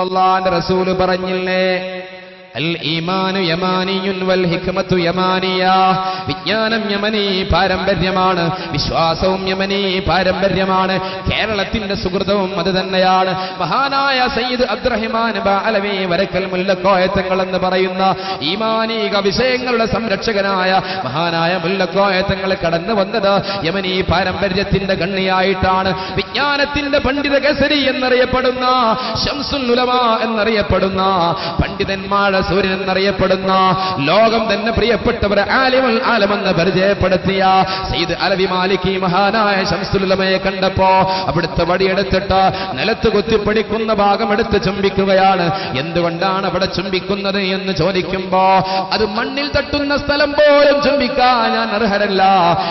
അള്ളാന്റെ റസൂൽ പറഞ്ഞില്ലേ? വിജ്ഞാനം യമനി പാരമ്പര്യമാണ്. വിശ്വാസവും യമനി പാരമ്പര്യമാണ്. കേരളത്തിന്റെ സുഹൃതവും അത് തന്നെയാണ്. മഹാനായ സയ്യിദ് അബ്ദുറഹിമാൻ ബാലവി വരക്കൽ മുല്ലക്കോയത്തങ്ങൾ എന്ന് പറയുന്ന ഈമാനീക വിഷയങ്ങളുടെ സംരക്ഷകനായ മഹാനായ മുല്ലക്കോയത്തങ്ങൾ കടന്നു വന്നത് യമനി പാരമ്പര്യത്തിന്റെ കണ്ണിയായിട്ടാണ്. വിജ്ഞാനത്തിന്റെ പണ്ഡിത കേസരി എന്നറിയപ്പെടുന്ന ഉലമ എന്നറിയപ്പെടുന്ന പണ്ഡിതന്മാരുടെ സൂര്യൻ എന്നറിയപ്പെടുന്ന ലോകം തന്നെ പ്രിയപ്പെട്ടവർ ആലിമുൽ ആലമെന്ന് പരിചയപ്പെടുത്തിയ സെയ്ദ് അലവി മാലിക് മഹാനായ ശംസുലമയെ കണ്ടപ്പോ അവിടുത്തെ വടിയെടുത്തിട്ട് നിലത്ത് കൊത്തിപ്പടിക്കുന്ന ഭാഗം എടുത്ത് ചുംബിക്കുകയാണ്. എന്തുകൊണ്ടാണ് അവിടെ ചുംബിക്കുന്നത് എന്ന് ചോദിക്കുമ്പോ അത് മണ്ണിൽ തട്ടുന്ന സ്ഥലം പോലും ചുംബിക്കാൻ ഞാൻ അർഹരല്ല.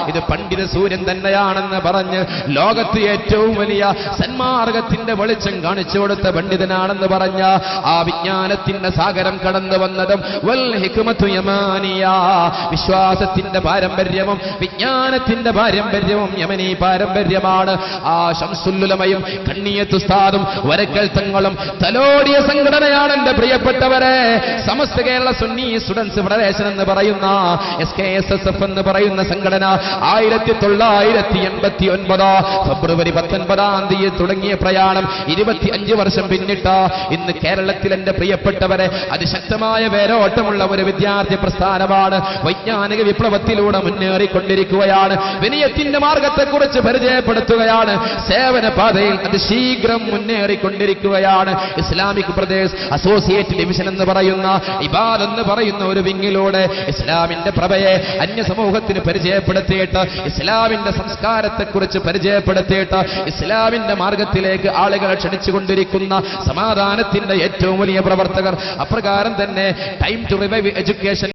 ഇത് പണ്ഡിത സൂര്യൻ തന്നെയാണെന്ന് പറഞ്ഞ് ലോകത്ത് ഏറ്റവും വലിയ സന്മാർഗത്തിന്റെ വെളിച്ചം കാണിച്ചു കൊടുത്ത പണ്ഡിതനാണെന്ന് പറഞ്ഞ ആ വിജ്ഞാനത്തിന്റെ സാഗരം കടന്നു വന്നതും വിശ്വാസത്തിന്റെ പാരമ്പര്യവും വിജ്ഞാനത്തിന്റെ പാരമ്പര്യവും യമനി പാരമ്പര്യമാണ്. ആ ശംസുല്ലുലമയും കണ്ണിയത്തുസ്താദും വരക്കൽ തങ്ങളും തലോടിയ സംഘടനയാണ് എന്റെ പ്രിയപ്പെട്ടവരെ. സമസ്ത കേരള സുന്നി സ്റ്റുഡൻസ് ഫെഡറേഷൻ എന്ന് പറയുന്ന S K S S F എന്ന് പറയുന്ന സംഘടന ആയിരത്തി തൊള്ളായിരത്തി എൺപത്തി ഒൻപത് ഫെബ്രുവരി പത്തൊൻപതാം തീയതി തുടങ്ങിയ പ്രയാണം ഇരുപത്തി അഞ്ച് വർഷം പിന്നിട്ട ഇന്ന് കേരളത്തിൽ എന്റെ പ്രിയപ്പെട്ടവരെ അതിശക്തമായ വേരോട്ടമുള്ള ഒരു വിദ്യാർത്ഥി പ്രസ്ഥാനമാണ്. വൈജ്ഞാനിക വിപ്ലവത്തിലൂടെ മുന്നേറിക്കൊണ്ടിരിക്കുകയാണ്. വിനയത്തിന്റെ മാർഗത്തെക്കുറിച്ച് പരിചയപ്പെടുത്തുകയാണ്. സേവന പാതയിൽ അത് ശീഘ്രം മുന്നേറിക്കൊണ്ടിരിക്കുകയാണ്. ഇസ്ലാമിക് പ്രദേശ് അസോസിയേറ്റ് ഡിവിഷൻ എന്ന് പറയുന്ന ഇബാദ് എന്ന് പറയുന്ന ഒരു വിങ്ങിലൂടെ ഇസ്ലാമിന്റെ പ്രഭയെ അന്യ സമൂഹത്തിന് പരിചയപ്പെടുത്തിയിട്ട് ഇസ്ലാമിന്റെ സംസ്കാരത്തെക്കുറിച്ച് പരിചയപ്പെടുത്തിയിട്ട് ഇസ്ലാമിന്റെ മാർഗത്തിലേക്ക് ആളുകളെ ക്ഷണിച്ചുകൊണ്ടിരിക്കുന്ന സമാധാനത്തിന്റെ ഏറ്റവും വലിയ പ്രവർത്തകർ. അപ്രകാരം തന്നെ. Time to revive education